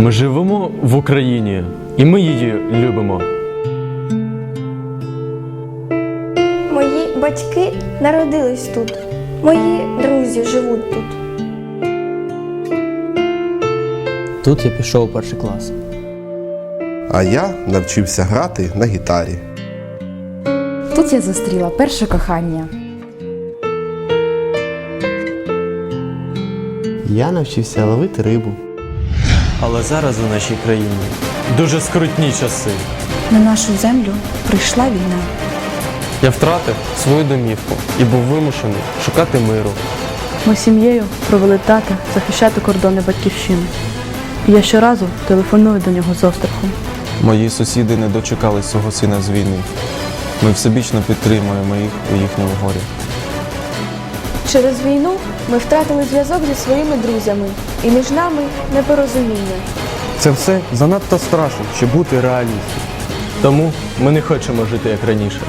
Ми живемо в Україні, і ми її любимо. Мої батьки народились тут. Мої друзі живуть тут. Тут я пішов у перший клас. А я навчився грати на гітарі. Тут я зустріла перше кохання. Я навчився ловити рибу. Але зараз у нашій країні дуже скрутні часи. На нашу землю прийшла війна. Я втратив свою домівку і був вимушений шукати миру. Ми з сім'єю провели тата захищати кордони батьківщини. І я щоразу телефоную до нього з острахом. Мої сусіди не дочекали свого сина з війни. Ми всебічно підтримуємо їх у їхньому горі. Через війну ми втратили зв'язок зі своїми друзями, і між нами непорозуміння. Це все занадто страшно, щоб бути реалістом. Тому ми не хочемо жити як раніше.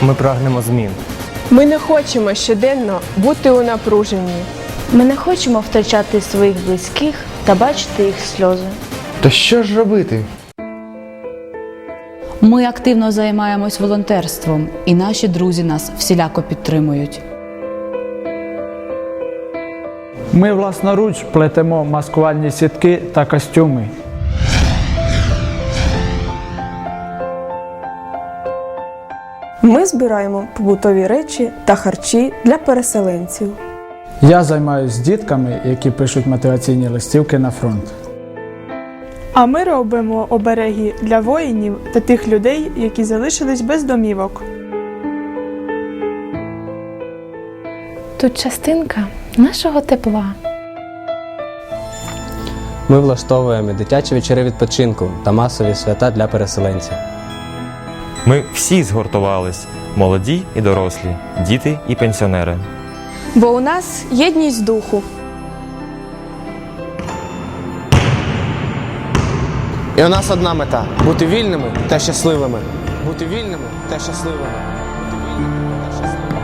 Ми прагнемо змін. Ми не хочемо щоденно бути у напруженні. Ми не хочемо втрачати своїх близьких та бачити їх сльози. То що ж робити? Ми активно займаємось волонтерством, і наші друзі нас всіляко підтримують. Ми власноруч плетемо маскувальні сітки та костюми. Ми збираємо побутові речі та харчі для переселенців. Я займаюся з дітками, які пишуть мотиваційні листівки на фронт. А ми робимо обереги для воїнів та тих людей, які залишились без домівок. Тут частинка нашого тепла. Ми влаштовуємо дитячі вечори відпочинку та масові свята для переселенців. Ми всі згуртувались молоді і дорослі, діти і пенсіонери. Бо у нас єдність духу. І у нас одна мета бути вільними та щасливими. Бути вільними та щасливими. Бути вільними та щасливими.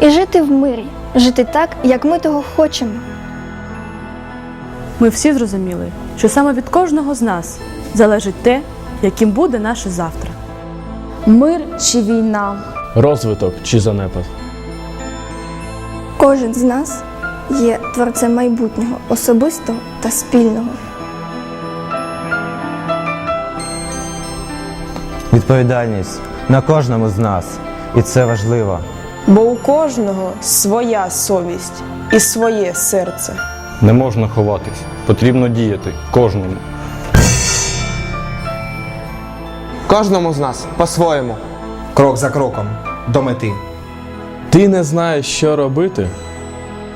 І жити в мирі, жити так, як ми того хочемо. Ми всі зрозуміли, що саме від кожного з нас залежить те, яким буде наше завтра. Мир чи війна? Розвиток чи занепад. Кожен з нас є творцем майбутнього, особистого та спільного. Відповідальність на кожному з нас, і це важливо. Бо у кожного своя совість і своє серце. Не можна ховатись. Потрібно діяти кожному. Кожному з нас по-своєму. Крок за кроком до мети. Ти не знаєш, що робити?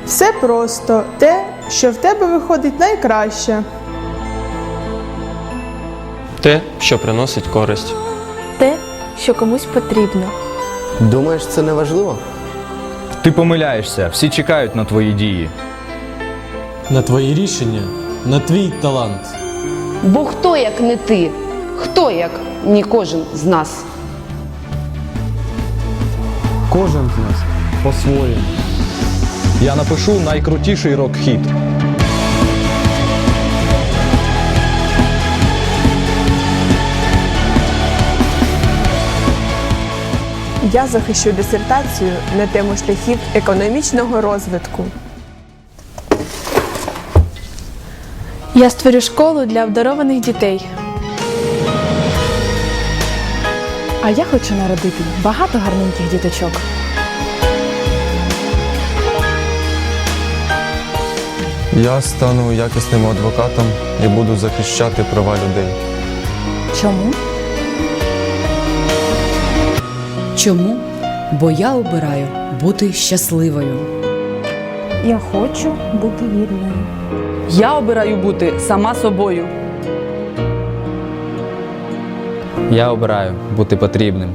Все просто те, що в тебе виходить найкраще. Те, що приносить користь. Те, що комусь потрібно. Думаєш, це не важливо? Ти помиляєшся, всі чекають на твої дії. На твої рішення, на твій талант. Бо хто як не ти? Хто як не кожен з нас? Кожен з нас по-своєму. Я напишу найкрутіший рок-хіт. Я захищу дисертацію на тему шляхів економічного розвитку. Я створю школу для обдарованих дітей. А я хочу народити багато гарненьких діточок. Я стану якісним адвокатом і буду захищати права людей. Чому? Чому? Бо я обираю бути щасливою. Я хочу бути вільною. Я обираю бути сама собою. Я обираю бути потрібним.